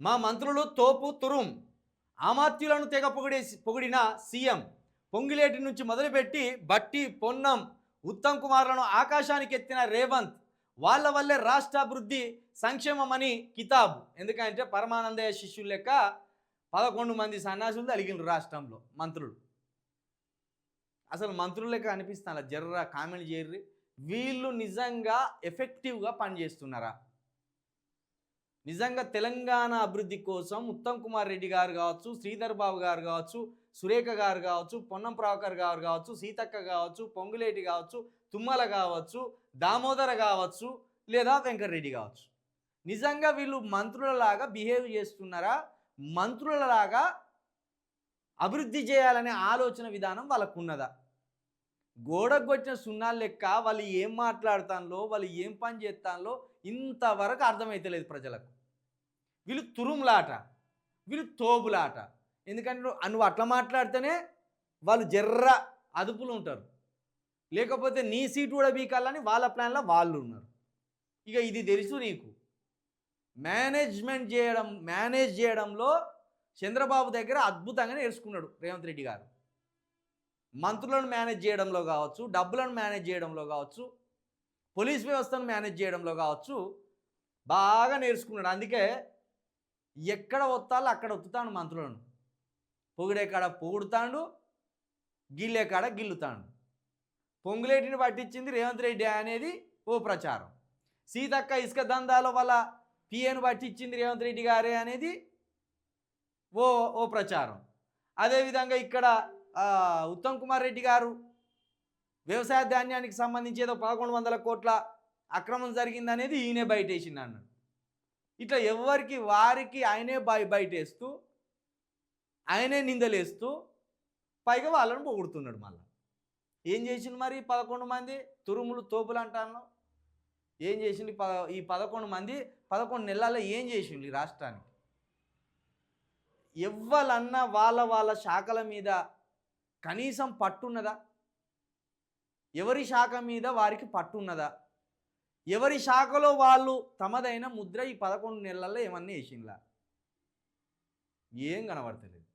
మా మంత్రులు తోపు తురుం. అమాత్యులను తెగ పొగిడే పొగిడిన సీఎం. పొంగిలేటి నుంచి మొదలుపెట్టి బట్టి పొన్నం. ఉత్తమ్ కుమార్లను ఆకాశానికి ఎత్తిన రేవంత్. వాళ్ళ వల్లే రాష్ట్రాభివృద్ధి సంక్షేమం అని కితాబ్. ఎందుకంటే పరమానందయ్య శిష్యులు లెక్క పదకొండు మంది సన్యాసులు అలిగిన రాష్ట్రంలో మంత్రులు. అసలు మంత్రులు లెక్క అనిపిస్తాను జర్ర కామెంట్ చేయర్రి. వీళ్ళు నిజంగా ఎఫెక్టివ్గా పనిచేస్తున్నారా? నిజంగా తెలంగాణ అభివృద్ధి కోసం ఉత్తమ్ కుమార్ రెడ్డి గారు కావచ్చు శ్రీధర్ బాబు గారు కావచ్చు సురేఖ గారు కావచ్చు పొన్నం ప్రభాకర్ గారు కావచ్చు సీతక్క కావచ్చు పొంగులేటి కావచ్చు తుమ్మల కావచ్చు దామోదర కావచ్చు లేదా వెంకటరెడ్డి కావచ్చు. నిజంగా వీళ్ళు మంత్రులలాగా బిహేవ్ చేస్తున్నారా? మంత్రులలాగా అభివృద్ధి చేయాలనే ఆలోచన విధానం వాళ్ళకు ఉన్నదా గోడకు వచ్చిన సున్నాలు లెక్క వాళ్ళు ఏం మాట్లాడతానో వాళ్ళు ఏం పని చేస్తానో ఇంతవరకు అర్థమైతలేదు ప్రజలకు. వీళ్ళు తురుములాట వీళ్ళు తోబులాట. ఎందుకంటే నువ్వు అట్లా మాట్లాడితేనే వాళ్ళు జర్ర అదుపులో ఉంటారు. లేకపోతే నీ సీటు కూడా బీకాలని వాళ్ళ ప్లాన్లో వాళ్ళు ఉన్నారు. ఇక ఇది తెలుసు నీకు. మేనేజ్మెంట్ చేయడం మేనేజ్ చేయడంలో చంద్రబాబు దగ్గర అద్భుతంగా నేర్చుకున్నాడు రేవంత్ రెడ్డి గారు. మంత్రులను మేనేజ్ చేయడంలో కావచ్చు డబ్బులను మేనేజ్ చేయడంలో కావచ్చు పోలీస్ వ్యవస్థను మేనేజ్ చేయడంలో కావచ్చు బాగా నేర్చుకున్నాడు. అందుకే ఎక్కడ ఒత్తాలో అక్కడ ఒత్తుతాడు మంత్రులను. పొగిడే కాడ పొగుడుతాడు గిల్లే కాడ గిల్లుతాడు. పొంగులేటిని పట్టించింది రేవంత్ రెడ్డి అనేది ఓ ప్రచారం. సీతక్క ఇసుక దందాల వల్ల పిఏను పట్టించింది రేవంత్ రెడ్డి గారే అనేది ఓ ఓ ప్రచారం. అదేవిధంగా ఇక్కడ ఉత్తమ్ కుమార్ రెడ్డి గారు వ్యవసాయ ధాన్యానికి సంబంధించి ఏదో పదకొండు వందల కోట్ల అక్రమం జరిగిందనేది ఈయనే బయటేసింది అన్నాడు. ఇట్లా ఎవరికి వారికి ఆయనే బయ బయటేస్తూ ఆయనే నిందలేస్తూ పైగా వాళ్ళని పొగుడుతున్నాడు మళ్ళీ. ఏం చేసింది మరి పదకొండు మంది? తురుములు తోపులు అంటాను ఏం చేసింది పద ఈ పదకొండు మంది? పదకొండు నెలల్లో ఏం చేసిండు ఈ రాష్ట్రానికి? ఎవ్వలన్నా వాళ్ళ వాళ్ళ శాఖల మీద కనీసం పట్టున్నదా? ఎవరి శాఖ మీద వారికి పట్టున్నదా? ఎవరి శాఖలో వాళ్ళు తమదైన ముద్ర ఈ పదకొండు నెలల్లో ఏమన్నా వేసిండ్లా? ఏం కనబడతలేదు.